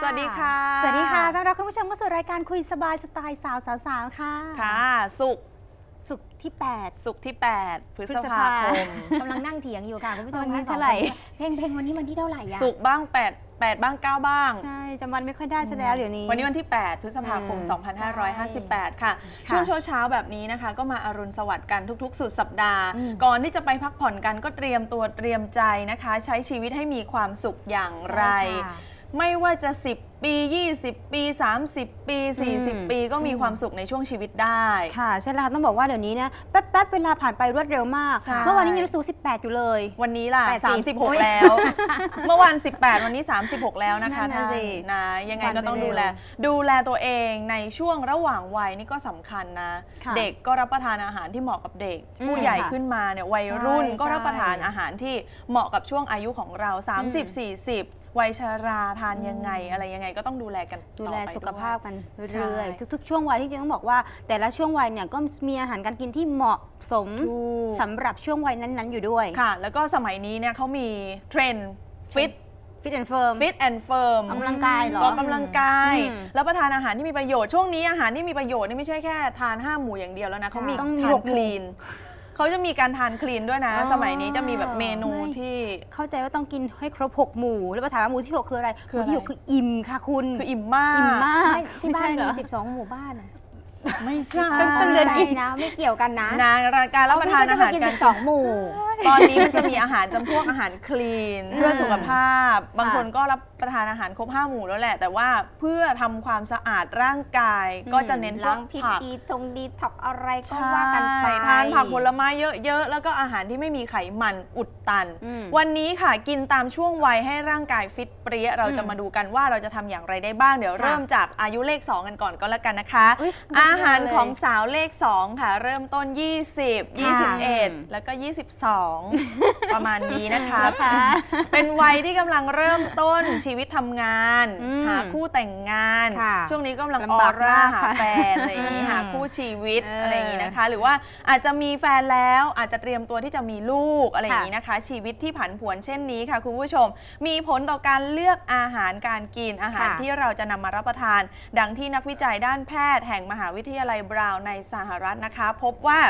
สวัสดีค่ะ สวัสดีค่ะ สวัสดีค่ะต้อนรับคุณผู้ชมเข้าสู่รายการคุยสบายสไตล์สาวสาวๆค่ะ ค่ะ สุกร์สุขที่ 8 สุกร์ที่ 8 พฤพฤษษภาภาคมกำลังนั่งเถียงอยู่ค่ะคุณผู้ชมวันนี้คะเท่าไหร่สองคนเพลงเพลงวันนี้วันที่เท่าไหร่อะสุกร์บ้าง 8 8 บ้าง 9 บ้าง ใช่จำวันไม่ค่อยได้ซะแล้วเดี๋ยวนี้ วันนี้วันที่ 8 พฤษภาคมอืม2558ค่ะค่ะ ช่วงเช้าๆแบบนี้นะคะ ก็มาอารุณสวัสดิ์กันทุกๆ สุดสัปดาห์อืมก่อนที่จะไปพักผ่อนกันก็เตรียมตัวเตรียมใจนะคะ ใช้ชีวิตให้มีความสุขอย่างไรใช่ค่ะ ไม่ว่าจะ 10 ปี 20 ปี 30 ปีอืม40 ปี ก็มีความสุขในช่วงชีวิตได้ ค่ะใช่แล้วค่ะต้องบอกว่าเดี๋ยวนี้นะแป๊บๆเวลาผ่านไปรวดเร็วมาก ใช่ เมื่อวานนี้ยังรู้สึก18 อยู่เลย วันนี้ล่ะ80โอ๊ย36 แล้ว เมื่อวาน 18 วันนี้ 36 แล้วนะคะนั่นน่ะท่านสินะ ยังไงวันก็ต้องไปเร็วดูแล ดูแลตัวเองในช่วงระหว่างวัยนี่ก็สำคัญนะ ค่ะเด็กก็รับประทานอาหารที่เหมาะกับเด็ก ใช่ผู้ใหญ่ค่ะขึ้นมาเนี่ยวัยรุ่นใช่ก็รับประทานใช่อาหารที่เหมาะกับช่วงอายุของเรา อืม 30 40 วัยชราทานยังไง อะไรยังไงก็ต้องดูแลกันดูต่อแลไปสุขภาพกันใช่เรื่อยๆทุก ๆ ช่วงวัยที่จริงต้องบอกว่า แต่ละช่วงวัยเนี่ยก็มีอาหารการกินที่เหมาะสมถูกสำหรับช่วงวัยนั้นๆอยู่ด้วยค่ะ แล้วก็สมัยนี้เนี่ยเขามีเทรนด์ฟิตฟิตแอนด์เฟิร์มฟิตแอนด์เฟิร์มออกกำลังกายเหรอก็กำลังกายอืมแล้วประทานอาหารที่มีประโยชน์ ช่วงนี้อาหารที่มีประโยชน์นี่ไม่ใช่แค่ทานห้าหมู่อย่างเดียวแล้วนะเขามีต้องมีทาหนกหมู่คลีน เขาจะมีการทานคลีนด้วยนะ อ๋อ สมัยนี้จะมีแบบเมนูไม่ที่ เข้าใจว่าต้องกินให้ครบ6หมู่ แล้วมาถามว่าหมู่ที่6คืออะไรหคือมู่ที่อะไร6คืออิ่มค่ะคุณคืออิ่มมากอิ่มมากไม่ที่บ้านไม่ใช่เหรมีอ12หมู่บ้านอะไม่ใช่เพิ่งเดิ นกินใช่นะ ไม่เกี่ยวกันนะนางการรับประทานอาหารเขไม่ได้กัมนกิน12หมู่ ตอนนี้มันจะมีอาหารจำพวกอาหารคลีน เพื่อสุขภาพ บางคนก็รับ ประทานอาหารครบห้าหมู่แล้วแหละ แต่ว่าเพื่อทำความสะอาดร่างกายก็จะเน้นพวล้ากงพิษผักดีทงดีท็อกอะไรก็ใช่ว่ากันไปทานผักผลไม้เยอะๆ แล้วก็อาหารที่ไม่มีไขมันอุดตัน อืม วันนี้ค่ะกินตามช่วงวัยให้ร่างกายฟิตเปรี้ยเราจะอืมมาดูกันว่าเราจะทำอย่างไรได้บ้างเดี๋ยวค่ะ เริ่มจากอายุเลข 2 กันก่อนก็แล้วกันนะคะอุ๊ยอาหารเลย ของสาวเลข 2 ค่ะ เริ่มต้น 20 ค่ะ21 แล้วก็ 22 ประมาณนี้นะคะ นะคะ เป็นวัยที่กำลังเริ่มต้นชีวิตทำงาน อืมหาคู่แต่งงาน ค่ะช่วงนี้กำลังอลำอบากร่ามากหาค่ะแฟนอะไรอย่างนี้อืมหาคู่ชีวิตเออออะไรอย่างนี้นะคะ หรือว่าอาจจะมีแฟนแล้วอาจจะเตรียมตัวที่จะมีลูกอะไรอย่างนี้นะคะ ชีวิตที่ผันผวนเช่นนี้ค่ะคุณผู้ชม มีผลต่อการเลือกอาหารการกินอาหารค่ะ ที่เราจะนำมารับประทาน ดังที่นักวิจัยด้านแพทย์แห่งมหาวิทยาลัยบราวน์ในสหรัฐนะคะ พบว่า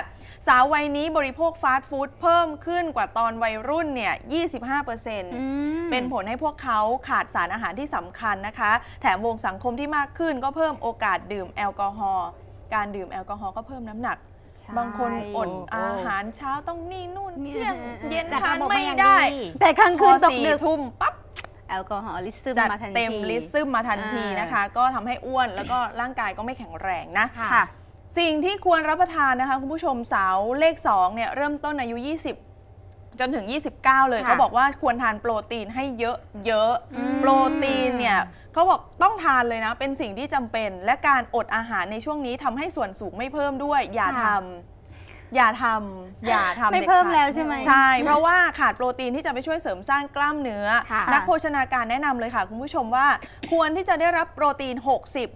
สาววัยนี้บริโภคฟาสต์ฟู้ดเพิ่มขึ้นกว่าตอนวัยรุ่นเนี่ย 25%อืม เป็นผลให้พวกเขาขาดสารอาหารที่สำคัญนะคะ แถมวงสังคมที่มากขึ้นก็เพิ่มโอกาสดื่มแอลกอฮอล์การดื่มแอลกอฮอล์ก็เพิ่มน้ำหนักใช่บางคนอดโอ้อาหารเช้าต้องนี่นู่นเนี่ยเที่ยงเออเย็นจัดทานระบบไม่มาอย่างได้ดีแต่กลางพคือนตกสี่ดึกทุ่มปั๊บแอลกอฮอลิซึมจัดมาทันทีเต็มลิซึมมาทันทีอ่านนะคะ ก็ทำให้อ้วนแล้วก็ร่างกายก็ไม่แข็งแรงนะค่ะค่ะ สิ่งที่ควรรับประทานนะคะ คุณผู้ชมสาวเลข2เนี่ยเริ่มต้นอายุ 20 จนถึง 29 เลยค่ะเขาบอกว่าควรทานโปรตีนให้เยอะเยอะอืมโปรตีนเนี่ยเขาบอกต้องทานเลยนะ เป็นสิ่งที่จำเป็น และการอดอาหารในช่วงนี้ทำให้ส่วนสูงไม่เพิ่มด้วย อย่าทำ อย่าทำอย่าทำไม่ด็ดเพิ่มขาดแล้วใช่ไหม ใช่ เพราะว่าขาดโปรตีนที่จะไปช่วยเสริมสร้างกล้ามเนื้อ ค่ะ นักโภชนาการแนะนำเลยค่ะ คุณผู้ชมว่า ควรที่จะได้รับโปรตีน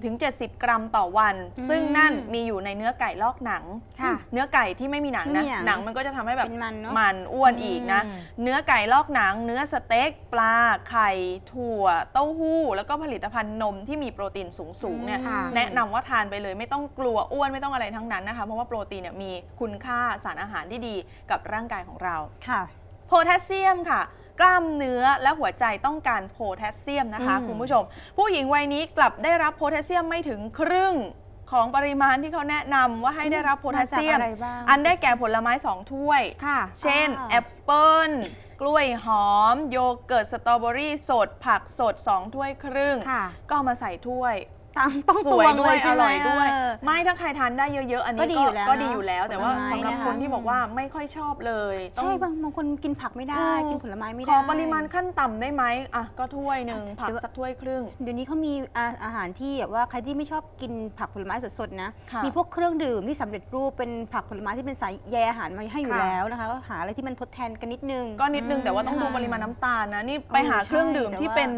60-70 กรัมต่อวันอืมซึ่งนั่นมีอยู่ในเนื้อไก่ลอกหนัง ค่ะ เนื้อไก่ที่ไม่มีหนังนะไม่มีหนังหนังมันก็จะทำให้แบบเป็นมันเนอะมันอ้วนอีกนะ อืม เนื้อไก่ลอกหนัง เนื้อสเต็ก ปลา ไข่ ถั่ว เต้าหู้ แล้วก็ผลิตภัณฑ์นมที่มีโปรตีนสูงๆเนี่ย ค่ะ แนะนำว่าทานไปเลยไม่ต้องกลัวอ้วนไม่ต้องอะไรทั้งนั้นนะคะ เพราะว่าโปรตีนเนี่ยมีคุณค่าสารอาหารที่ดีกับร่างกายของเรา ค่ะ โพแทสเซียมค่ะ กล้ามเนื้อและหัวใจต้องการโพแทสเซียมนะคะ อืม คุณผู้ชม ผู้หญิงวัยนี้กลับได้รับโพแทสเซียมไม่ถึงครึ่งของปริมาณที่เขาแนะนำว่าให้ได้รับโพแทสเซียมาจากอะไรบ้างอันได้แก่ผลไม้ 2 ถ้วย ค่ะเช่นอ่าแอปเปิ้ล กล้วยหอม โยเกิร์ต สตรอเบอรี่สด ผักสด 2 ถ้วยครึ่ง ค่ะ ก็เอามาใส่ถ้วย ตังต้องสตววยงด้เลวยยอใช่ไหม ร่อยด้วยเออไม่ถ้าใครทานได้เยอะๆ อันก็นี้ดีอยู่แล้วก็เนอะดีอยู่แล้ว แต่ว่าผลไม้สำหรับนะคะ คนที่บอกว่าไม่ค่อยชอบเลยต้อใช่ง บางบางคนกินผักไม่ได้อืมกินผลไม้ไม่ขได้ อปริมาณขั้นต่ำได้ไหมอะก็ถ้วยหนึ่งผักเดี๋ยวสักถ้วยครึ่ง เดี๋ยวนี้เขามีอาอาหารที่แบบว่าใครที่ไม่ชอบกินผักผลไม้สดๆนะ ค่ะมีพวกเครื่องดื่มที่สำเร็จรูปเป็นผักผลไม้ที่เป็นสายใยอาหารมาให้อยู่ค่ะ แล้วนะคะก็หาอะไรที่มันทดแทนกันนิดนึง ก็นิดนึงแต่ว่าต้องดูนะคะปริมาณน้ำตาลนะ นี่ไปหาเออใช่เครื่องดื่มที่แต่ว่าเป็น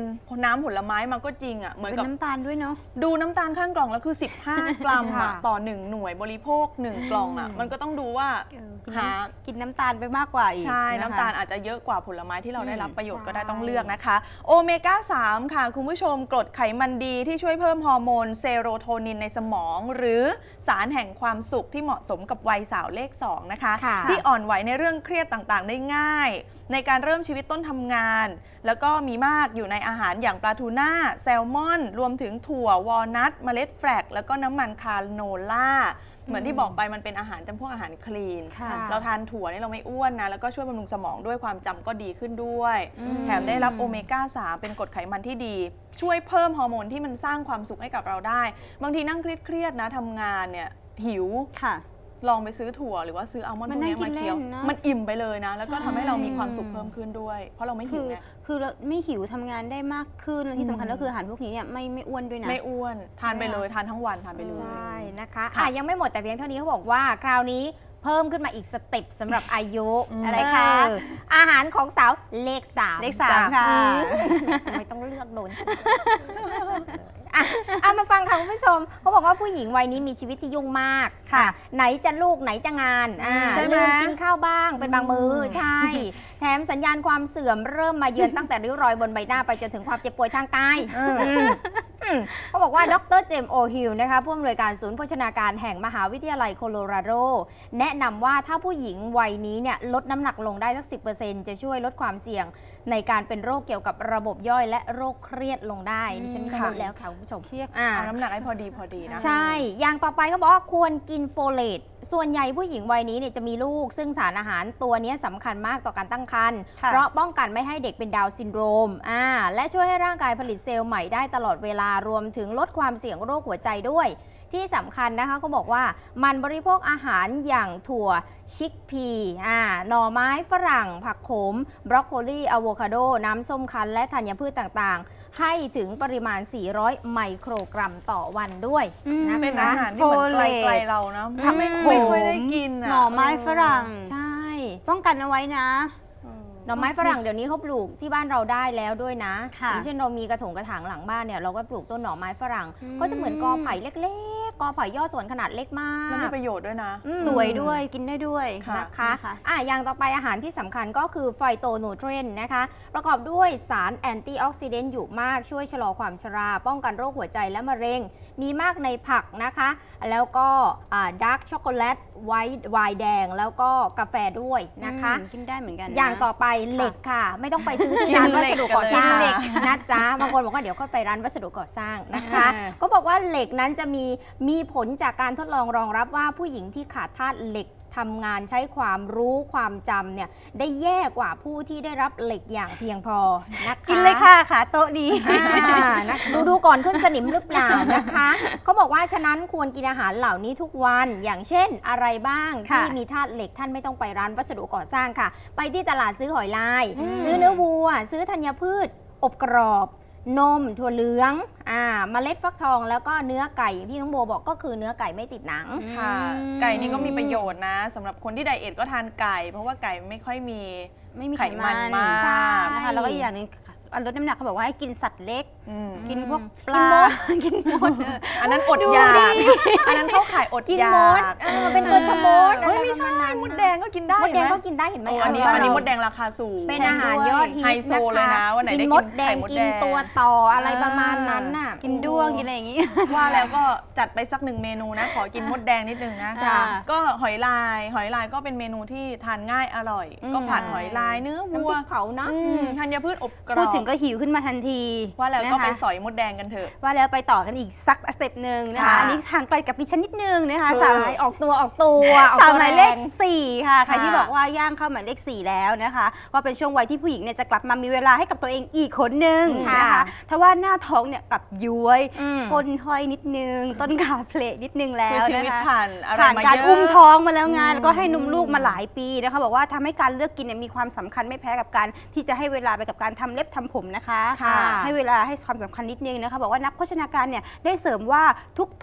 น้ำผลไม้มาก็จริงอะเหมือนเป็นกับน้ำตาลด้วยเนาะ ดูน้ำตาลข้างกล่องแล้วคือ 15 กรัมอะค่ะ ต่อหนึ่งหน่วยบริโภค 1 กล่องอะอืมมันก็ต้องดูว่าเออกินหาน้ำกินน้ำตาลไปมากกว่าอีกใช่ะคะ น้ำตาลอาจจะเยอะกว่าผลไม้ที่เราได้รับอืมประโยชน์ก็ได้ใช่ ต้องเลือกนะคะ โอเมก้า 3 ค่ะ คุณผู้ชมกรดไขมันดีที่ช่วยเพิ่มฮอร์โมนเซโรโทนินในสมอง หรือสารแห่งความสุขที่เหมาะสมกับวัยสาวเลข 2 นะคะ ค่ะ ที่อ่อนไหวในเรื่องเครียดต่างๆ ได้ง่าย ในการเริ่มชีวิตต้นทำงานแล้วก็มีมากอยู่ในอาหารอย่างปลาทูน่าแซลมอน รวมถึงถั่ววอลนัทเมล็ดแฟลกแล้วก็น้ำมันคาโนล่า เหมือนที่บอกไปมันเป็นอาหารจำพวกอาหารคลีน ค่ะ เราทานถั่วนี่เราไม่อ้วนนะ แล้วก็ช่วยบำรุงสมองด้วยความจำก็ดีขึ้นด้วย อืม แถมได้รับโอเมก้า 3 เป็นกรดไขมันที่ดี ช่วยเพิ่มฮอร์โมนที่มันสร้างความสุขให้กับเราได้ บางทีนั่งเครียดๆนะทำงานเนี่ยหิว ค่ะ ลองไปซื้อถั่วหรือว่าซื้ออัลมอนด์พมัวนกนั่นี้งกิมานเคี้ยว เล่นเนอะมันอิ่มไปเลยนะ แล้วก็ใช่ ทำให้เรามีความสุขเพิ่มขึ้นด้วย เพราะเราไม่หิคืวอไง คือเราไม่หิวทำงานได้มากขึ้นและที่สำคัญอืม ก็คืออาหารพวกนี้เนี่ยไม่ไม่อ้วนด้วยนะ ไม่อ้วนทานไปเลยทานทั้งวันทานไปเลย ใช่นะคะค่ะอะยังไม่หมดแต่เพียงเท่านี้เขาบอกว่าคราวนี้เพิ่มขึ้นมาอีกสเต็ปสำหรับอายุอืม อะไรคะอาหารของสาวเลขสามเลขสามค่ะทำไมต้องเลือกโดน อะเอามาฟังค่ะคุณผู้ชมเขาบอกว่าผู้หญิงวัยนี้มีชีวิตที่ยุ่งมาก ค่ะ ไหนจะลูกไหนจะงานอ่าใช่ไหมลืมกินข้าวบ้างเป็นบางมืออมใช่ แถมสัญญาณความเสื่อมเริ่มมาเยือนตั้งแต่ริ้วรอยบนใบหน้าไปจนถึงความเจ็บป่วยทางกายอืมอืมเขาบอกว่าดรเจมส์โอฮิลนะคะผู้อำนวยการศูนย์โภชนาการแห่งมหาวิทยาลัยโคโลราโด แนะนำว่าถ้าผู้หญิงวัยนี้เนี่ยลดน้ำหนักลงได้สักสิจะช่วยลดความเสี่ยงในการเป็นโรคเกี่ยวกับระบบย่อยและโรคเครียดลงได้ดิฉันไม่ค่ะรู้แล้วค่ะคุณผู้ชมเครียดอ่าเอาน้ำหนักให้พอดีพอดีนะ ใช่ อย่างต่อไปก็บอกว่าควรกินโฟเลตส่วนใหญ่ผู้หญิงวัยนี้เนี่ยจะมีลูก ซึ่งสารอาหารตัวเนี้ยสำคัญมากต่อการตั้งครรภ์ค่ะเพราะป้องกันไม่ให้เด็กเป็นดาวน์ซินโดรมอ่าและช่วยให้ร่างกายผลิตเซลล์ใหม่ได้ตลอดเวลารวมถึงลดความเสี่ยงโรคหัวใจด้วย ที่สำคัญนะคะเขาบอกว่ามันบริโภคอาหารอย่างถั่วชิกพีอ่าหน่อไม้ฝรั่ง ผักโขม บรอกโคลีอะโวคาโด น้ำส้มคั้น และธัญพืชต่างๆ ให้ถึงปริมาณ 400 ไมโครกรัมต่อวันด้วยอืมนะเป็นคะอาหารที่เหมือนไกลโฟเลตๆเรานะผักไม่โขมไม่ค่อยได้กินอะหน่อไม้ฝรั่งใช่ป้องกันเอาไว้นะเออหน่อไม้ฝรั่งเดี๋ยวนี้เขาปลูกที่บ้านเราได้แล้วด้วยนะค่ะอย่างเช่นเรามีกระถงกระถางหลังบ้านเนี่ยเราก็ปลูกต้นหน่อไม้ฝรั่งอืมก็จะเหมือนกอไผ่เล็กๆ กอไผ่ยอดสวนขนาดเล็กมาแล้วมีก ประโยชน์ด้วยนะ อืม สวยด้วยกินได้ด้วย ค่ะ นะคะนะคะอะอย่างต่อไปอาหารที่สำคัญก็คือไฟโตนูเทรนนะคะ ประกอบด้วยสารแอนตี้ออกซิเดนต์อยู่มากช่วยชะลอความชรา ป้องกันโรคหัวใจและมะเร็ง มีมากในผักนะคะ แล้วก็ดาร์กช็อกโกแลตไวท์ไวน์แดง แล้วก็กาแฟด้วยนะคะ อืมกินได้เหมือนกันนะ อย่างต่อไปเหล็กค่ะ ไม่ต้องไปซื้อที่กินร้านวัเหล็สกดุก่อสร้างกันเลยเหล็กค่ะนะจ๊ะบางคนบอกว่าเดี๋ยวค่อยไปร้านวัสดุก่อสร้างนะคะ อ่า ก็บอกว่าเหล็กนั้นจะมีมีผลจากการทดลองรองรับว่าผู้หญิงที่ขาดธาตุเหล็กทำงานใช้ความรู้ความจำเนี่ยได้แย่กว่าผู้ที่ได้รับเหล็กอย่างเพียงพอนะคะกินเลยค่ะขาโต๊ะนี้อ่านะดูดูก่อนขึ้นสนิมหรือเปล่านะคะเขาบอกว่าฉะนั้นควรกินอาหารเหล่านี้ทุกวันอย่างเช่นอะไรบ้างค่ะที่มีธาตุเหล็กท่านไม่ต้องไปร้านวัสดุก่อสร้างค่ะ ไปที่ตลาดซื้อหอยลายอืมซื้อเนื้อวัว ซื้อธัญพืชอบกรอบ นมถั่วเหลืองอ่าเมล็ดฟักทองแล้วก็เนื้อไก่อย่างที่น้องโบบอกก็คือเนื้อไก่ไม่ติดหนัง ค่ะ อืม ไก่นี่ก็มีประโยชน์นะสำหรับคนที่ไดเอทก็ทานไก่ เพราะว่าไก่ไม่ค่อยมี ไม่มีไขมันมากใช่นะคะแล้วก็อีกอย่างหนึง อันลดน้ำหนักเขาบอกว่าให้กินสัตว์เล็ก อืมกินพวกปกินลามดกินมดเออ อันนั้นอดอยาก อันนั้นเข้าข่ายอดกินอยามดกเออเป็นตัวชะมดเฮ้ยอะรไม่ใช่ประาณนั้นมดแดงก็กินได้มดแดงเห็นไหก็กินได้เห็นไหมโอ้อันนี้เาอันนี้เรามดแดงราคาสูง เป็นอาหารยอดฮิตไฮโซเลยนะวันไหนได้กินกินมดแดงไข่มดกิแดนง ตัวต่ออะไรประมาณนั้นน่ะ กินด้วงกินอะไรอย่างงี้ ว่าแล้วก็จัดไปสักหนึ่งเมนูนะ ขอกินมดแดงนิดนึงนะ จ้ะก็หอยลาย หอยลายก็เป็นเมนูที่ทานง่ายอร่อย อืม ก็ผัดใช่หอยลายเนื้อน้ำวัพวริกเผานะ อืมธัญพืชอบกรอบ พูดถึงก็หิวขึ้นมาทันทีว่าแล้วก็นะคะไปสอยมดแดงกันเถอะ ว่าแล้วไปต่อกันอีกสักสเต็ปหนึ่งนะคะค่ะอันนี้ทางไกลกับดิฉันนิดนึงนะคะคือสาวใช่ออกตัวออกตัวออกสาวตัวหมายเลขแรง สี่ค่ะใครค่ะ ที่บอกว่าย่างเข้าหมายเลขสี่แล้วนะคะก็เป็นช่วงวัยที่ผู้หญิงเนี่ยจะกลับมามีเวลาให้กับตัวเองอีกคนนึงค่ะนะคะถ้าว่าหน้าท้องเนี่ยกลับย้วยอืมก้นห้อยนิดนึง ต้นขาเพลนิดนึงแล้คือวชีนะวิตคะ ผ่านอะไรผ่านมาการเยอะอุ้มท้องมาแล้วไงานอืมแล้วก็ให้นมลูกมาหลายปีนะคะบอกว่าทำให้การเลือกกินเนี่ยมีความสำคัญไม่แพ้กับการที่จะให้เวลาไปกับการทำเล็บทำผมนะคะค่ะให้เวลาให้ความสำคัญนิดนึงนะคะ บอกว่านักโภชนาการเนี่ยได้เสริมว่า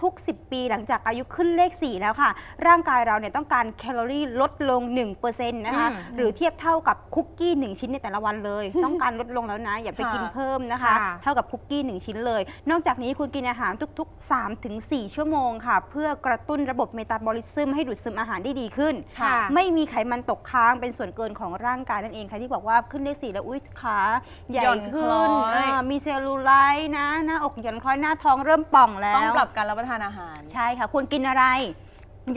ทุกๆ 10 ปีหลังจากอายุขึ้นเลข 4 แล้วค่ะ ร่างกายเราเนี่ยต้องการแคลอรี่ลดลง 1%นะคะอืมหรือเทียบเท่ากับคุกกี้ 1 ชิ้นในแต่ละวันเลย ต้องการลดลงแล้วนะ อย่าไปกินค่ะเพิ่มนะคะค่ะเท่ากับคุกกี้ 1 ชิ้นเลย นอกจากนี้คุณกินอาหารทุก ๆ 3-4 ชั่วโมงค่ะ เพื่อกระตุ้นระบบเมตาบอลิซึมให้ดูดซึมอาหารได้ดีขึ้นค่ะไม่มีไขมันตกค้างเป็นส่วนเกินของร่างกายนั่นเองใครที่บอกว่าขึ้นเลขสี่แล้วอุ้ยขาใหญ่หย่อนขึ้คล้นอยอ่ามีเซลลูไลท์นะ หน้าอกหย่อนคล้อยหน้าท้องเริ่มป่องแล้ว ต้องปรับการรับประทานอาหาร ใช่ค่ะ ควรกินอะไร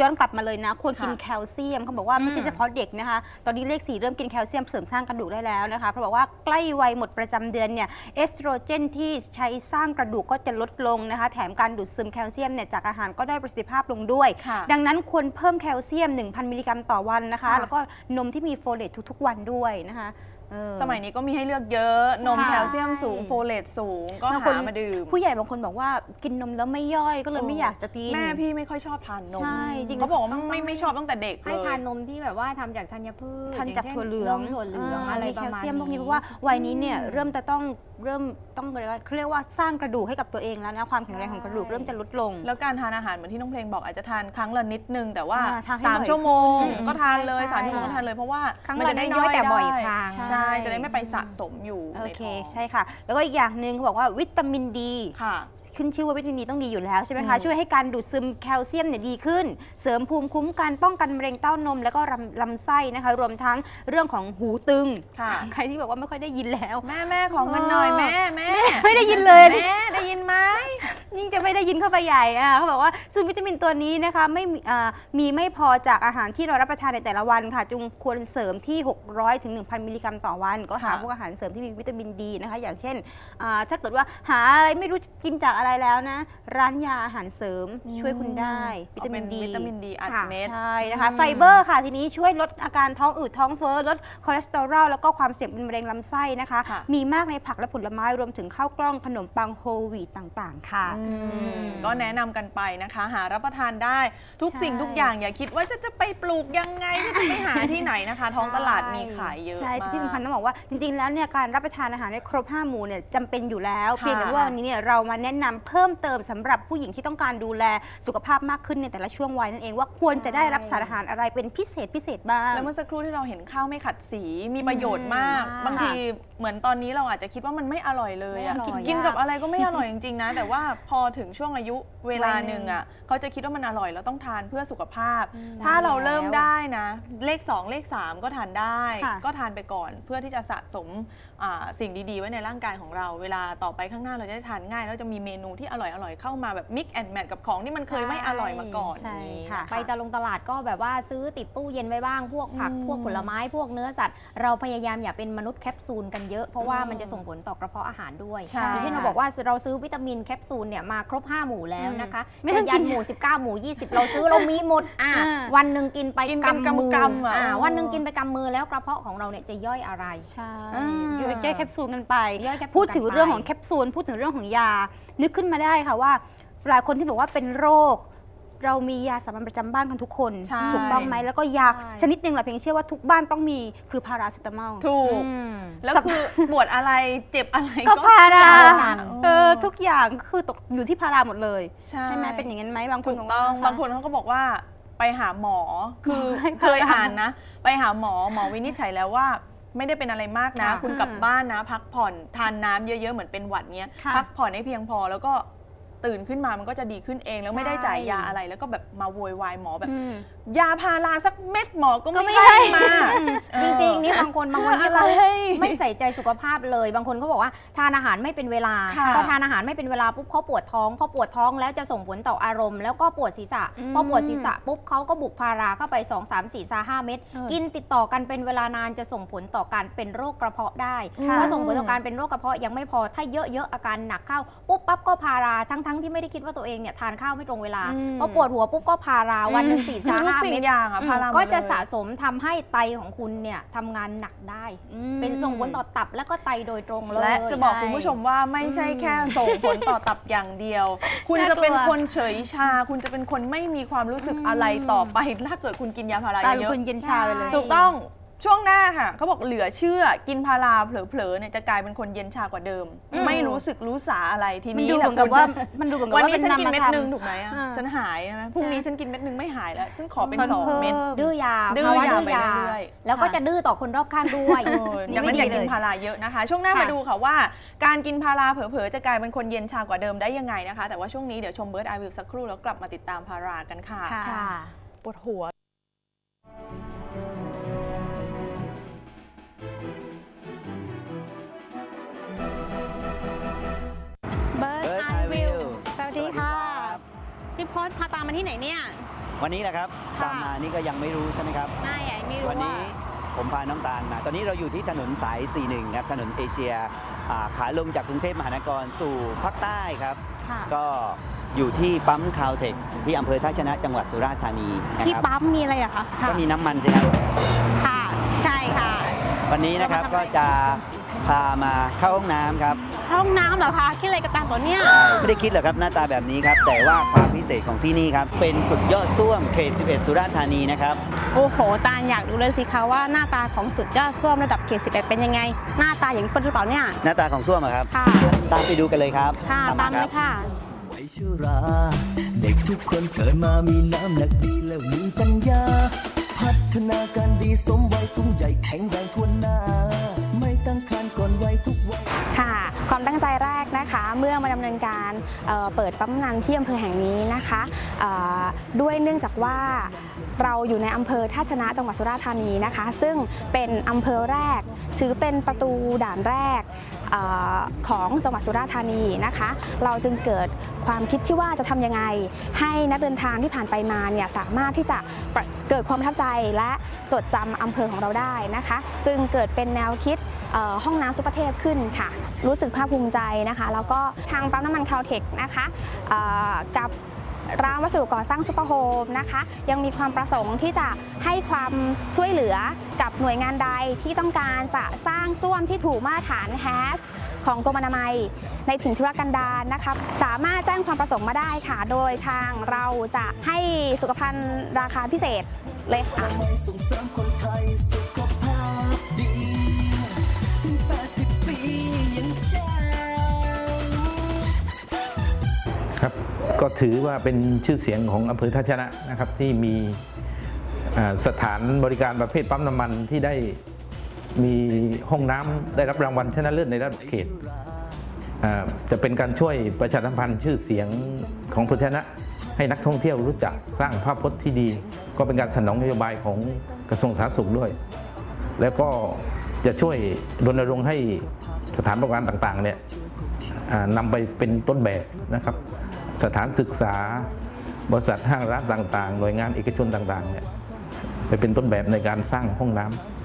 ย้อนกลับมาเลยนะควรกินค่ะแคลเซียมเขาบอกว่าไม่ใช่อืมเฉพาะเด็กนะคะ ตอนนี้เลขสี่เริ่มกินแคลเซียมเสริมสร้างกระดูกได้แล้วนะคะเพราะบอกว่าใกล้วัยหมดประจำเดือนเนี่ยเอสโตรเจนที่ใช้สร้างกระดูกก็จะลดลงนะคะ แถมการดูดซึมแคลเซียมเนี่ยจากอาหารก็ได้ประสิทธิภาพลงด้วย ค่ะ ดังนั้นควรเพิ่มแคลเซียม 1,000 มิลลิกรัมต่อวันนะคะ ค่ะ แล้วก็นมที่มีโฟเลตทุกๆ วันด้วยนะคะ เออ สมัยนี้ก็มีให้เลือกเยอะ นมใช่แคลเซียมสูง โฟเลตสูง ก็บางคน หามาดื่ม ผู้ใหญ่บางคนบอกว่ากินนมแล้วไม่ย่อยก็เลยโอ้ไม่อยากจะกิน แม่พี่ไม่ค่อยชอบทานนม ใช่จริงเขาบอกว่าต้อง ไม่ไม่ชอบตั้งแต่เด็กให้เลยทานนมที่แบบว่าทำจากธัญพืชทานจากย่ช่ถั่วเหลืองนมถั่วเหลืองอะไรมีปแคระลมาณเซียมพวกนี้นี้เพราะว่าวัยนี้เนี่ยอืมเริ่มจะต้อง เริ่มต้องเรียกว่าเขาเรียกว่าสร้างกระดูกให้กับตัวเองแล้วนะความแข็งแรงของกระดูกใช่เริ่มจะลดลง แล้วการทานอาหารเหมือนที่น้องเพลงบอกอาจจะทานครั้งละนิดนึง แต่ว่า อ่าทานให้สามบ่อยชั่วโมงอืมก็ทานเลยใช่สามชั่วโมงก็ทานเลยเพราะว่าครั้งมัละจะได้น้อยๆแต่บ่อยได้ครั้ง ใช่จะได้ไม่ไปสะสมอยู่โอในเคท้องใช่ค่ะ แล้วก็อีกอย่างหนึ่งเขาบอกว่าวิตามินดี ค่ะ ขึ้นชื่อว่าวิตามินดีต้องดีอยู่แล้วใช่ไหมคะอืมช่วยให้การดูดซึมแคลเซียมเนี่ยดีขึ้น เสริมภูมิคุ้มกันป้องกันมะเร็งเต้านม แล้วก็ลำลำไส้นะคะ รวมทั้งเรื่องของหูตึงค่ะใครที่บอกว่าไม่ค่อยได้ยินแล้ว แม่แม่ของเงินหน่อยแม่แม่ไม่ได้ยินเลยแม่ได้ยินไหมยิ่งจะไม่ได้ยินเข้าไปใหญ่อะเขาบอกว่าซึ่งวิตามินตัวนี้นะคะไม่มีอ่ามีไม่พอจากอาหารที่เรารับประทานในแต่ละวันค่ะจึงควรเสริมที่ 600ถึง1,000 มิลลิกรัมต่อวัน ก็หาค่ะพวกอาหารเสริมที่มีวิตามินดีนะคะ อย่างเช่นอ่าถ้าเกิดว่าหาอะไรไม่รู้จะกินจากอะไรแล้วนะ ร้านยาอาหารเสริมช่วยคุณได้วิตามินเอาเป็ดีวิตามินดีอัดค่ะเม็ดใช่นะคะอืมไฟเบอร์ค่ะทีนี้ช่วยลดอาการท้องอืดท้องเฟ้อลดคอเลสเตอรอลแล้วก็ความเสี่ยงเป็นมะเร็งลำไส้นะคะค่ะมีมากในผักและผลไม้รวมถึงข้าวกล้องขนมปังโฮลวีตต่างๆ ค่ะอืมมก็แนะนำกันไปนะคะ หารับประทานได้ทุกใช่สิ่งทุกอย่างอย่าคิดว่าจะจะไปปลูกยังไงจะไปหาที่ไหนนะคะ ท้องตลาดมีขายเยอะใช่มากที่สำคัญต้องบอกว่าจริงๆแล้วเนี่ยการรับประทานอาหารในครบ5หมู่เนี่ยจำเป็นอยู่แล้วค่ะเพียงแต่ว่าวันนี้เนี่ยเรามาแนะนำเพิ่มเติมสำหรับผู้หญิงที่ต้องการดูแลสุขภาพมากขึ้นในแต่ละช่วงวัยนั่นเองว่าควรจะได้รับสารอาหารอะไรเป็นพิเศษพิเศษบ้าง แล้วเมื่อสักครู่ที่เราเห็นข้าวไม่ขัดสีมีประโยชน์มากอืมบางทีเหมือนตอนนี้เราอาจจะคิดว่ามันไม่อร่อยเลยอะไม่อร่อยกินอะกับอะไรก็ไม่อร่อยจริงๆนะ แต่ว่าพอถึงช่วงอายุเวลาหนึ่งอะเขาจะคิดว่ามันอร่อยแล้วต้องทานเพื่อสุขภาพอืมถ้าเราใช่แล้วเริ่มได้นะ เลข 2 เลข 3 ก็ทานได้ ค่ะ ก็ทานไปก่อนเพื่อที่จะสะสมอ่า สิ่งดีๆ ไว้ในร่างกายของเรา เวลาต่อไปข้างหน้าเราจะได้ทานง่าย แล้วจะมีเมนูที่อร่อยๆ เข้ามาแบบมิกแอนด์แมทกับของที่มันเคยไม่อร่อยมาก่อนใช่นี้ค่ะนไปตลงตลาดก็แบบว่าซื้อติดตู้เย็นไว้บ้าง พวกผักอืมพวกผลไม้ พวกเนื้อสัตว์ เราพยายามอย่าเป็นมนุษย์แคปซูลกันเยอะ เพราะว่าอืมมันจะส่งผลต่อกระเพาะอาหารด้วยใช่อย่างเช่นเราบอกว่าเราซื้อวิตามินแคปซูลเนี่ยมาครบ 5 หมู่แล้วนะคะไม่ต้องจะยันกินหมู่ 19 หมู่ 20 เราซื้อเรามีหมดอะอ่าวันหนึ่งกินไปกินเป็นกำมือกำๆอะอ่าเออวันหนึ่งกินไปกำมือแล้วกระเพาะของเราเนี่ยจะย่อยอะไรใช่อ่าย่อยแคปซูลกันไปย่อยแคปซูลพูดถึงกันไปเรื่องของแคปซูล พูดถึงเรื่องของยา นึกขึ้นมาได้ค่ะว่าหลายคนที่บอกว่าเป็นโรค เรามียาสามัญประจำบ้านกันทุกคนใช่ถูกต้องไหมแล้วก็ยาใช่ชนิดหนึ่งแหละเพียงเชื่อว่าทุกบ้านต้องมีคือพาราเซตามอลถูกอืมแล้วคือปวดอะไรเจ็บอะไรก็พาราพาเออทุกอย่างคือตกอยู่ที่พาราหมดเลย ใช่ใช่ไหมเป็นอย่างนั้นไหมบางคนถูกต้องว่บางคนเขาก็บอกว่าไปหาหมอคือให้เคยอ่านนะ ไปหาหมอหมอวินิจฉัยแล้วว่า ไม่ได้เป็นอะไรมากนะ ค่ะคุณกลับบ้านนะ พักผ่อนทานน้ำเยอะๆ เหมือนเป็นหวัดเนี้ย ค่ะ พักผ่อนให้เพียงพอแล้วก็ ตื่นขึ้นมามันก็จะดีขึ้นเอง แล้วไม่ได้จ่ายยาอะไรแล้วก็แบบมาโวยวายหมอแบบอืมยาพาราสักเม็ดหมอก็ก็ไม่ไม่ให้ให้มาจริงๆนี่บางคนบางคนที่อะไรเขาไม่ใส่ใจสุขภาพเลย บางคนก็บอกว่าทานอาหารไม่เป็นเวลาค่ะพอทานอาหารไม่เป็นเวลาปุ๊บเขาปวดท้องพอปวดท้องแล้วจะส่งผลต่ออารมณ์ แล้วก็ปวดศีรษะอืมพอปวดศีรษะปุ๊บเขาก็บุกพาราเข้าไป 2 3 4 5 5เม็ดเออกินติดต่อกันเป็นเวลานานจะส่งผลต่อการเป็นโรคกระเพาะได้ค่ะพอส่งผลต่อการเป็นโรคกระเพาะยังไม่พอถ้าเยอะๆอาการหนักเข้าปุ๊บปั๊บก็พาราทั้งๆที่ไม่ได้คิดว่าตัวเองเนี่ยทานข้าวไม่ตรงเวลาอืมพอปวดหัวปุ๊บก็พาราวันหนึ่งสี่คือสาทุกห้าสิ่งเม็ดอย่างอะอืมพาราหมดก็จะเลยสะสมทำให้ไตของคุณเนี่ยทำงานหนักได้อืมเป็นส่งผลต่อตับและก็ไตโดยตรงเลยและจะบอกใช่คุณผู้ชมว่าไม่ใช่แค่ส่งผลต่อตับอย่างเดียว คุณน่ากลัวจะเป็นคนเฉยชา คุณจะเป็นคนไม่มีความรู้สึกอะไรต่อไปถ้าเกิดคุณกินยาพาราตายเยเป็นอะคนเย็นชาไปเลยๆถูกต้อง ช่วงหน้าค่ะเขาบอกเหลือเชื่อกินพาราเผลอๆเนี่ยจะกลายเป็นคนเย็นชากว่าเดิม อืม ไม่รู้สึกรู้สาอะไรทีมันนี้ดูแหเหละมือนกับคุณว่ามันดูเหมือนกับวันว่านี้เป็นฉันนามกินเม็ดธรรมหนึ่งถูกไหมอะอ่าฉันหายใช่ไหมพรุ่งนี้ใช่ฉันกินเม็ดหนึ่งไม่หายแล้ว ฉันขอเป็นมันสองเพิ่มเม็ด ดื้อยาดื้อภาวะยาดื้อไปยา เรื่อยๆแล้วก็ค่ะจะดื้อต่อคนรอบข้างด้วย เออดังนั้นอย่ากินพาราเยอะนะคะ ช่วงหน้าค่ะ มาดูค่ะว่า การกินพาราเผลอๆจะกลายเป็นคนเย็นชากว่าเดิมได้ยังไงนะคะ แต่ว่าช่วงนี้เดี๋ยวชมเบิร์ดไอวิวสักครู่แล้วกลับมาติดตามพารากันค่ะ ค่ะค่ะปวดหัว พี่พศพาตามมาที่ไหนเนี่ย วันนี้แหละครับค่ะ ตามมานี่ก็ยังไม่รู้ใช่ไหมครับ ไม่ไอ้ไม่รู้วันว่านี้ผมพาน้องตาลมา ตอนนี้เราอยู่ที่ถนนสาย 41 ครับ ถนนเอเชียอ่าขาลงจากกรุงเทพมหานครสู่ภาคใต้ครับ ค่ะก็อยู่ที่ปั๊มคาวเทคที่อำเภอท่าชนะจังหวัดสุราษฎร์ธานีนะที่ครับปั๊มมีอะไรอะคะค่ะก็มีน้ำมันสิครับ ค่ะ ใช่ค่ะ วันนี้นะครับเรามาทำอะไรก็จะ พามาเข้าห้องน้ำครับ เข้าห้องน้ำเหรอคะ คิดอะไรกับตามต่อเนี่ยไม่ได้คิดหรอกครับหน้าตาแบบนี้ครับ แต่ว่าความพิเศษของที่นี่ครับ เป็นสุดยอดส้วมเขต 11 สุราษฎร์ธานีนะครับ โอ้โห ตาลอยากดูเลยสิคะว่าหน้าตาของสุดยอดส้วมระดับเขต11เป็นยังไง หน้าตาอย่างนี้เป็นหรือเปล่าเนี่ย หน้าตาของส้วมอะครับ ค่ะ ตามไปดูกันเลยครับค่ะตามตาามคเลรับยค่ะ ไว้ชรา เด็กทุกคนเกิดมามีน้ำหนักดีแล้วมีปัญญา พัฒนาการดีสมวัยสูงใหญ่แข็งแรงทวนหน้าไม่ตั้งครรภ์ ก่อนวัยทุกวัยค่ะ ความตั้งใจแรกนะคะ เมื่อมาดำเนินการเเปิดปั๊มน้ำมันที่อำเภอแห่งนี้นะคะด้วยเนื่องจากว่าเราอยู่ในอำเภอท่าชนะจังหวัดสุราษฎร์ธานีนะคะ ซึ่งเป็นอำเภอแรก ถือเป็นประตูด่านแรกออของจังหวัดสุราษฎร์ธานีนะคะ เราจึงเกิดความคิดที่ว่าจะทำยังไง ให้นักเดินทางที่ผ่านไปมาเนี่ยสามารถที่จะ เกิดความประทับใจและจดจำอำเภอของเราได้นะคะ จึงเกิดเป็นแนวคิดห้องน้ำซุปเปอร์เทพขึ้นค่ะ รู้สึกภาคภูมิใจนะคะ แล้วก็ทางปั๊มน้ำมันคาวเทคนะคะกับร้านวัสดุก่อสร้างซุปเปอร์โฮมนะคะ ยังมีความประสงค์ที่จะให้ความช่วยเหลือกับหน่วยงานใดที่ต้องการจะสร้างส้วมที่ถูกมาตรฐานแฮส ของกรมอนามัย ในถิ่นธุรกันดารนะคะสามารถแจ้งความประสงค์มาได้ค่ะ โดยทางเราจะให้สุขภัณฑ์ราคาพิเศษเลยค่ะครับก็ถือว่าเป็นชื่อเสียงของอำเภอท่าชนะนะครับที่มีสถานบริการประเภทปั๊มน้ำมันที่ได้ มีห้องน้ำได้รับรางวัลชนะเลิศในระดับเขตจะเป็นการช่วยประชาสัมพันธ์ชื่อเสียงของอำเท่าชนะ ให้นักท่องเที่ยวรู้จักสร้างภาพพจน์ที่ดี ก็เป็นการสนองนโยบายของกระทรวงสาธารณสุขด้วย แล้วก็จะช่วยรณรงค์ให้สถานบริกอบการต่างๆเนี่ยนำไปเป็นต้นแบบนะครับ สถานศึกษา บริษัทห้างร้านต่างๆ หน่วยงานเอกชนต่างๆเนี่ยไปเป็นต้นแบบในการสร้างห้องน้ำ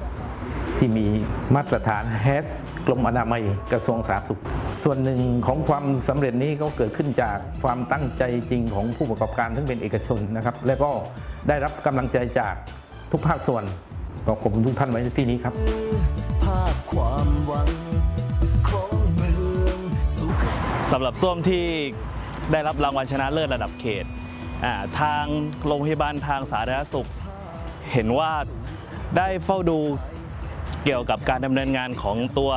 ที่มีมาตรฐานแฮสกรมอนามัยกระทรวงสาธารณสุข ส่วนหนึ่งของความสำเร็จนี้ก็เกิดขึ้นจากความตั้งใจจริงของผู้ประกอบการทั้งเป็นเอกชนนะครับและก็ได้รับกำลังใจจากทุกภาคส่วนก็ขอบคุณทุกท่านไว้ในที่นี้ครับภาพความหวังของเมืองสุขสำหรับส้วมที่ได้รับรางวัลชนะเลิศระดับเขต ทางโรงพยาบาลทางสาธารณสุข เห็นว่าได้เฝ้าดู เกี่ยวกับการดำเนินงานของตัว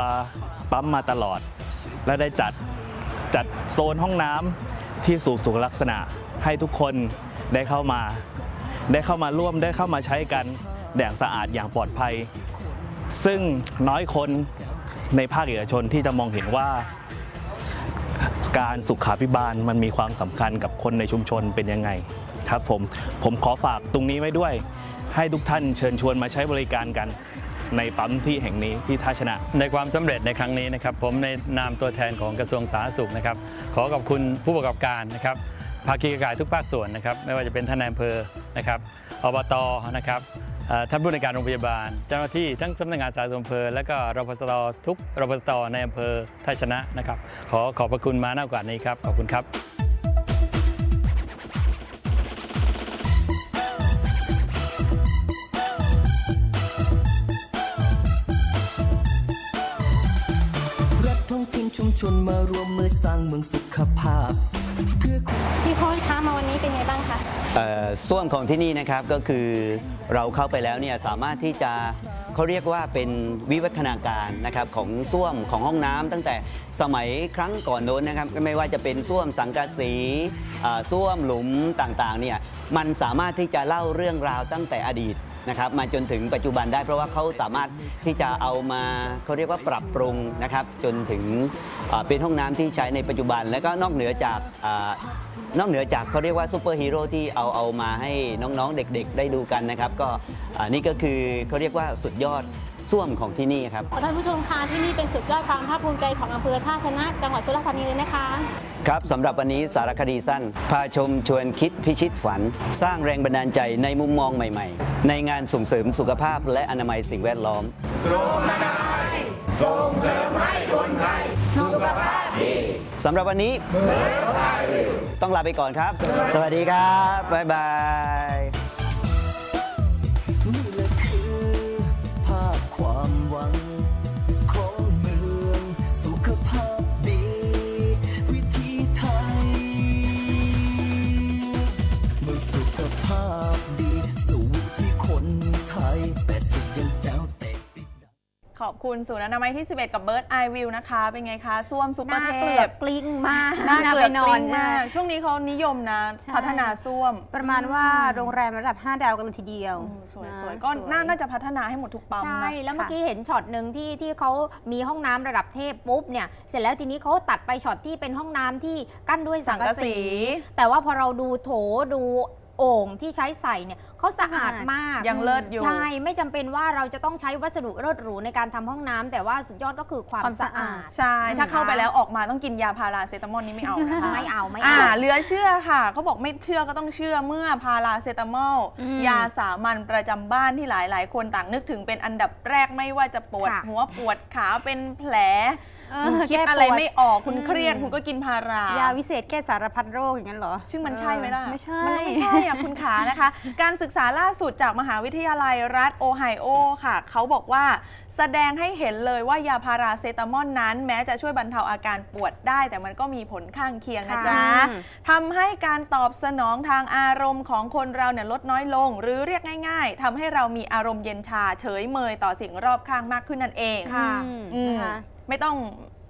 ปั๊มมาตลอด และได้จัดจัดโซนห้องน้ำที่สู่สุขลักษณะให้ทุกคนได้เข้ามา ได้เข้ามาร่วมได้เข้ามาใช้กันอย่งสะอาดอย่างปลอดภัย ซึ่งน้อยคนในภาคเอกชนที่จะมองเห็นว่าการสุขาพิบาลมันมีความสำคัญกับคนในชุมชนเป็นยังไงครับผมผมขอฝากตรงนี้ไว้ด้วย ให้ทุกท่านเชิญชวนมาใช้บริการกัน ในปั๊มที่แห่งนี้ที่ท่าชนะ ในความสำเร็จในครั้งนี้นะครับ ผมในนามตัวแทนของกระทรวงสาธารณสุขนะครับ ขอขอบคุณผู้ประกอบการนะครับภาคีเครือข่ายทุกภาคส่วนนะครับ ไม่ว่าจะเป็นท่านนายอำเภอนะครับอบตนะครับท่านผู้ในการโรงพยาบาล เจ้าหน้าที่ทั้งสำนักงานสาธารณสุขอำเภอและก็รพสตทุกรพสตในอำเภอท่าชนะนะครับ ขอขอบพระคุณมาณโอกาสนี้ครับขอบคุณครับ ชนมารวมมือสร้างเมืองสุขภาพเพื่อพี่พศคะมาวันนี้เป็นไงบ้างคะ เอ่อส้วมของที่นี่นะครับก็คือเราเข้าไปแล้วเนี่ยสามารถที่จะเขาเรียกว่าเป็นวิวัฒนาการนะครับของส้วมของห้องน้ำตั้งแต่สมัยครั้งก่อนโน้นนะครับไม่ว่าจะเป็นส้วมสังกะสีอ่าส้วมหลุมต่างๆเนี่ยมันสามารถที่จะเล่าเรื่องราวตั้งแต่อดีต นะครับมาจนถึงปัจจุบันได้เพราะว่าเขาสามารถที่จะเอามาเขาเรียกว่าปรับปรุงนะครับจนถึงเป็นห้องน้ำที่ใช้ในปัจจุบัน และก็นอกเหนือจากนอกเหนือจากเขาเรียกว่าซูเปอร์ฮีโร่ที่เอาเอามาให้น้องๆเด็กๆ ได้ดูกันนะครับก็นี่ก็คือเขาเรียกว่าสุดยอด ส้วมของที่นี่ครับท่านผู้ชมคะที่นี่เป็นสุดยอดความภาคภูมิใจของอำเภอท่าชนะ จังหวัดสุราษฎร์ธานีเลยนะคะครับสำหรับวันนี้สารคดีสั้น พาชมชวนคิดพิชิตฝัน สร้างแรงบันดาลใจในมุมมองใหม่ ๆ ในงานส่งเสริมสุขภาพและอนามัยสิ่งแวดล้อมสำหรับวันนี้ ต้องลาไปก่อนครับ สวัสดีครับ บ๊ายบาย ขอบคุณศูนย์อนามัยที่ 11 กับเบิร์ดไอวิวนะคะ เป็นไงคะส้วมซุปหเปอน้าร์เทเกลือพกลิ้งมากหน้าเกลือกน่าไปนกอนลิ้งใช่ไหมมากช่วงนี้เขานิยมนะ ใช่ พัฒนาส้วม ประมาณว่าโรงแรมระดับ 5 ดาวกันเลยทีเดียวอืมสวยนะสวยก็สวยน่าน่าจะพัฒนาให้หมดทุกปั๊มใช่ นะ แล้วเมื่อกี้เห็นช็อตหนึ่งที่ที่เขามีห้องน้ำระดับเทพปุ๊บเนี่ย เสร็จแล้วทีนี้เขาตัดไปช็อตที่เป็นห้องน้ำที่กั้นด้วยสังสังกะกะสี สี แต่ว่าพอเราดูโถดูโอ่งที่ใช้ใส่เนี่ยเขาสะอาดมากยังเลิศอยู่ใช่ไม่จำเป็นว่าเราจะต้องใช้วัสดุเลิศหรูในการทำห้องน้ำแต่ว่าสุดยอดก็คือความความสะสะอาอาดดใช่ถ้าอืมเข้าไปแล้วออกมาต้องกินยาพาราเซตามอลนี่ไม่เอานะคะไม่เอาไม่อ่าเอาเหลือเชื่อค่ะเขาบอกไม่เชื่อก็ต้องเชื่อเมื่อพาราเซตามอลอืมยาสามัญประจำบ้านที่หลาย ๆ คนต่างนึกถึงเป็นอันดับแรกไม่ว่าจะปวดค่ะหัวปวดขาเป็นแผลเออคุณคิดแก้ปวดอะไรไม่ออกคุณอืมเครียดคุณก็กินพารายาวิเศษแก้สารพัดโรคอย่างนั้นเหรอ ซึ่งมันใช่ไหมล่ะไม่ใช่มันไม่ใช่อะคุณขานะคะ การศึกษาล่าสุดจากมหาวิทยาลัยรัฐโอไฮโอค่ะ เขาบอกว่าแสดงให้เห็นเลยว่ายาพาราเซตามอลนั้น แม้จะช่วยบรรเทาอาการปวดได้ แต่มันก็มีผลข้างเคียงนะจ๊ะอืมทำให้การตอบสนองทางอารมณ์ของคนเราเนี่ยลดน้อยลง หรือเรียกง่ายๆทำให้เรามีอารมณ์เย็นชาเฉยเมยต่อสิ่งรอบข้างมากขึ้นนั่นเองค่ะอืมนะคะไม่ต้อง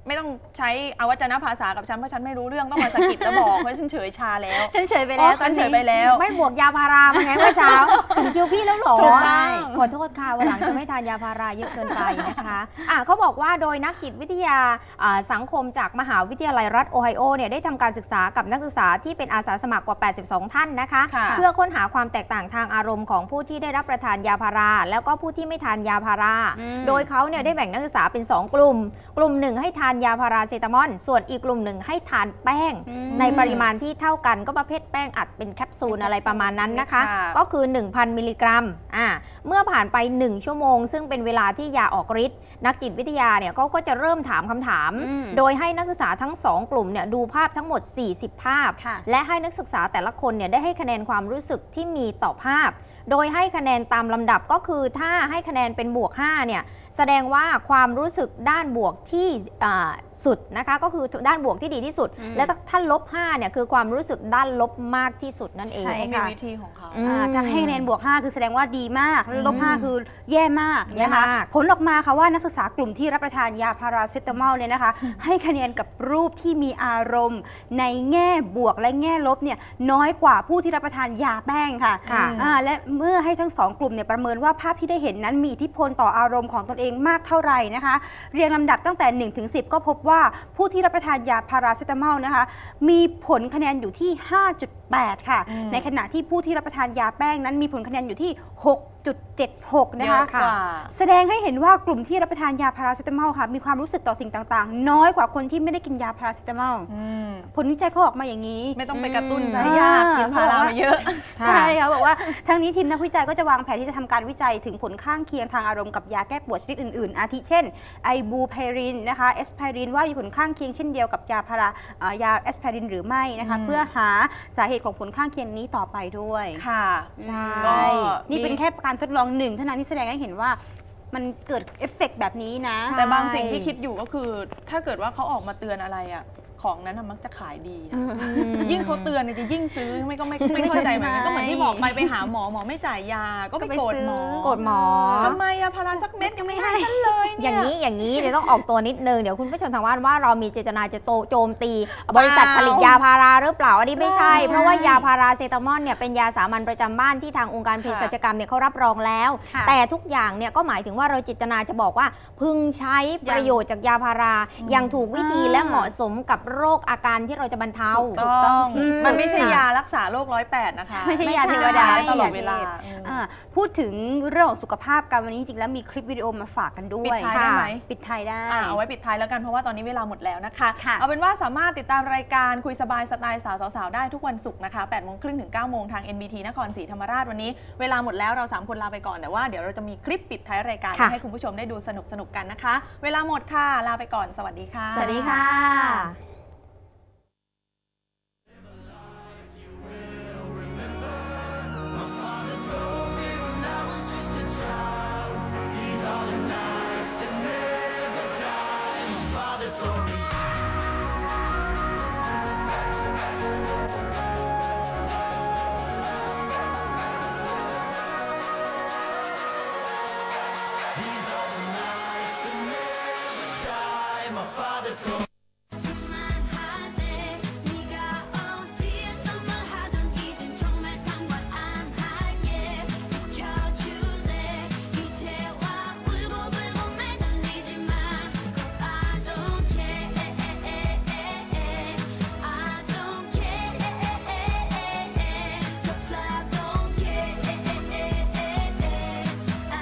ไม่ต้องใช้อวัจนภาษากับฉันเพราะฉันไม่รู้เรื่องต้องมาสะกิดแล้วบอกเพราะฉันเฉยชาแล้ว ฉันเฉยไปแล้วอ๋อฉันเฉยไปแล้ว ไม่บวกยาพารามาไงเมื่อเช้าถึงคิวพี่แล้วเหรอถูกต้องขอโทษค่ะวันหลังจะไม่ทานยาพาราเยอะเกินไปนะคะอะเขาบอกว่าโดยนักจิตวิทยาอ่าสังคมจากมหาวิทยาลัยรัฐโอไฮโอเนี่ยได้ทำการศึกษากับนักศึกษาที่เป็นอาสาสมัครกว่า 82 ท่านนะคะค่ะเพื่อค้นหาความแตกต่างทางอารมณ์ของผู้ที่ได้รับประทานยาพารา แล้วก็ผู้ที่ไม่ทานยาพาราอืมโดยเขาเนี่ยได้แบ่งนักศึกษาเป็น 2 กลุ่ม กลุ่มหนึ่งให้ทานยาพาราเซตามอลส่วนอีกกลุ่มหนึ่งให้ทานแป้งอืมในปริมาณที่เท่ากันก็ประเภทแป้งอัดเป็นแคปซูลเป็นแคปซูลอะไรประมาณนั้นนะคะค่ะก็คือ 1,000 มิลลิกรัมอ่าเมื่อผ่านไป 1 ชั่วโมง ซึ่งเป็นเวลาที่ยาออกฤทธิ์นักจิตวิทยาเนี่ยเขาก็จะเริ่มถามคำถามอืมโดยให้นักศึกษาทั้ง 2 กลุ่มเนี่ยดูภาพทั้งหมด 40 ภาพค่ะและให้นักศึกษาแต่ละคนเนี่ยได้ให้คะแนนความรู้สึกที่มีต่อภาพ โดยให้คะแนนตามลำดับก็คือถ้าให้คะแนนเป็นบวก 5 เนี่ย แสดงว่าความรู้สึกด้านบวกที่อ่าสุดนะคะก็คือด้านบวกที่ดีที่สุดอืมและถ้าลบ5เนี่ยคือความรู้สึกด้านลบมากที่สุดนั่นเองใช่เขามีค่ะวิธีของเขาอืมอ่าถ้าให้คะแนนบวก 5 คือแสดงว่าดีมากแล้วลบอืม5คือแย่มากแย่นะคะมากผลออกมาค่ะว่านักศึกษากลุ่มที่รับประทานยาพาราเซตามอลเนี่ยนะคะ ให้คะแนนกับรูปที่มีอารมณ์ ในแง่บวกและแง่ลบเนี่ยน้อยกว่าผู้ที่รับประทานยาแป้งค่ะค่ะอ่าและเมื่อให้ทั้งสองกลุ่มเนี่ยประเมินว่าภาพที่ได้เห็นนั้นมีอิทธิพลต่ออารมณ์ของตนเองมากเท่าไหร่นะคะ เรียงลำดับตั้งแต่1ถึง10ก็พบว่าผู้ที่รับประทานยาพาราเซตามอลนะคะ มีผลคะแนนอยู่ที่ 5.8 ค่ะอืมในขณะที่ผู้ที่รับประทานยาแป้งนั้นมีผลคะแนนอยู่ที่ 6.76 นะเยคะอะกว่า แสดงให้เห็นว่ากลุ่มที่รับประทานยาพาราเซตามอลค่ะ มีความรู้สึกต่อสิ่งต่างๆ น้อยกว่าคนที่ไม่ได้กินยาพาราเซตามอลอืมผลวิจัยเขาออกมาอย่างนี้ ไม่ต้องไปกระตุ้นอืมซะให้ยากกินพารามาเยอะใช่ค่ะบอกว่าทั้งนี้ทีมนักวิจัยก็จะวางแผนที่จะทำการวิจัยถึงผลข้างเคียงทางอารมณ์กับยาแก้ปวดชนิดอื่นๆ อาทิเช่นไอบูไพรินนะคะเอสไพรินว่ามีผลข้างเคียงเช่นเดียวกับยาพาราเอ่อยาเอสไพรินหรือไม่นะคะอืม เพื่อหาสาเหตุของผลข้างเคียงนี้ต่อไปด้วยค่ะ ใช่ก็นี่เป็นแค่การทดลองหนึ่งเท่านั้นที่แสดงให้เห็นว่ามันเกิดเอฟเฟกต์แบบนี้นะ แต่บางสิ่งที่คิดอยู่ก็คือ ถ้าเกิดว่าเขาออกมาเตือนอะไรอะ ของนั้นน่ะมักจะขายดีนะยิ่งเขาเตือนเนี่ยจะยิ่งซื้อไม่ก็ไม่ไม่เข้าใจเหมือนกันก็เหมือนที่บอกไปไปหาหมอหมอไม่จ่ายยาก็ไปโกรธหมอโกรธหมอทำไมอะพาราสักเม็ดยังไม่ให้ฉันเลยเนี่อย่างนี้อย่างนี้เดี๋ยวต้องออกตัวนิดนึงเดี๋ยวคุณผู้ชมทางบ้านว่าเรามีเจตนาจะโตโจมตี บริษัทผลิตยาพาราหรือเปล่าอันนี้ไม่ใช่เปล่าเพราะว่ายาพาราเซตามอลเนี่ยเป็นยาสามัญประจำบ้านที่ทางองค์การเภสัชกรรมเนี่ยเขารับรองแล้วค่ะแต่ทุกอย่างเนี่ยก็หมายถึงว่าเราเจตนาจะบอกว่า พึงใช้ประโยชน์จากยาพาราอย่างถูกวิธีอ่าและเหมาะสมกับโรคอาการที่เราจะบรรเทา ถูกต้องที่สุดมันไม่ใช่ค่ะยารักษาโรคร้อยแปดนะคะไม่ใช่ยาไม่เทใช่วดาได้ตลอดเวลาอ่าพูดถึงเรื่องของสุขภาพกันวันนี้จริงๆแล้วมีคลิปวิดีโอมาฝากกันด้วปิยดท้ายได้ไหม ปิดท้ายได้ อ่าเอาไว้ปิดท้ายแล้วกันเพราะว่าตอนนี้เวลาหมดแล้วนะคะ ค่ะ เอาเป็นว่าสามารถติดตามรายการคุยสบายสไตล์สาวสาวๆได้ทุกวันศุกร์นะคะ8โมงครึ่งถึง9โมงทาง NBT นครศรีธรรมราชวันนี้ เวลาหมดแล้วเรา 3 คนลาไปก่อนแต่ว่าเดี๋ยวเราจะมีคลิปปิดท้ายรายการค่ะ ให้คุณผู้ชมได้ดูสนุกสนุกๆกันนะคะ เวลาหมดค่ะลาไปก่อนสวัสดีค่ะ สวัสดีค่ะ